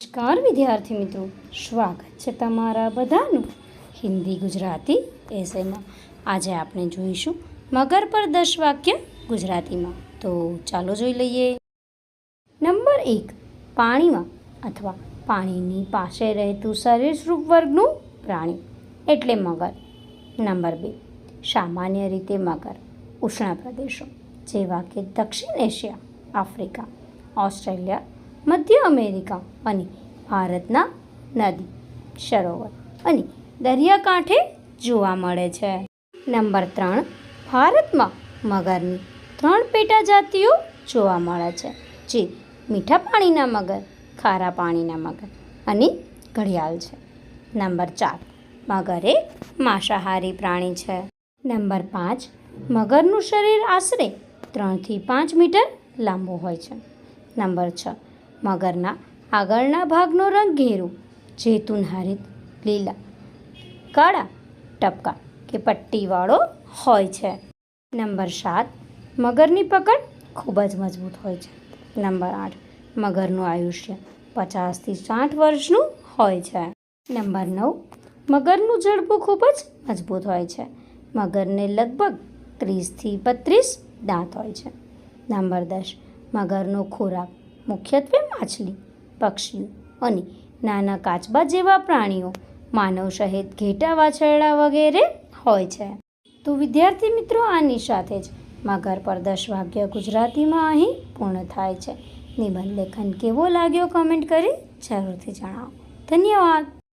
નમસ્કાર, વિદ્યાર્થી મિત્રો. સ્વાગત છે તમારા બધાનું હિન્દી ગુજરાતી એસેમાં આજે આપણે જોઈશું મગર પર દસ વાક્ય ગુજરાતીમાં. તો ચાલો જોઈ લઈએ. નંબર એક, પાણીમાં અથવા પાણીની પાસે રહેતું સરીસૃપ વર્ગનું પ્રાણી એટલે મગર. નંબર બે, સામાન્ય રીતે મગર, ઉષ્ણ પ્રદેશો જેવા કે દક્ષિણ એશિયા, આફ્રિકા, ઓસ્ટ્રેલિયા મધ્ય અમેરિકા અને ભારતના નદી, સરોવર અને દરિયાકાંઠે જોવા મળે છે. નંબર ત્રણ, ભારતમાં મગરની ત્રણ પેટા જાતિઓ જોવા મળે છે, જે મીઠા પાણીના મગર, ખારા પાણીના મગર અને ઘડિયાળ છે. નંબર ચાર, મગર એ માંસાહારી પ્રાણી છે. નંબર પાંચ, મગરનું શરીર આશરે ત્રણથી પાંચ મીટર લાંબુ હોય છે. નંબર છ મગરના આગળના ભાગનો રંગ ઘેરો, જેતુન હરિત લીલા, કાળા ટપકા કે પટ્ટીવાળો હોય છે. નંબર સાત, મગરની પકડ ખૂબ જ મજબૂત હોય છે. નંબર આઠ, મગરનું આયુષ્ય પચાસથી સાઠ વર્ષનું હોય છે. નંબર નવ, મગરનું જડબું ખૂબ જ મજબૂત હોય છે. મગરને લગભગ ત્રીસથી બત્રીસ દાંત હોય છે. નંબર દસ, મગરનો ખોરાક મુખ્યત્વે માછલી, પક્ષીઓ અને નાના કાચબા જેવા પ્રાણીઓ માનવ સહિત ઘેટા વાછરડા વગેરે હોય છે. તો વિદ્યાર્થી મિત્રો, આની સાથે જ મગર પર દસ વાક્ય ગુજરાતીમાં અહીં પૂર્ણ થાય છે. નિબંધ લેખન કેવો લાગ્યો કમેન્ટ કરી જરૂરથી જણાવો. ધન્યવાદ.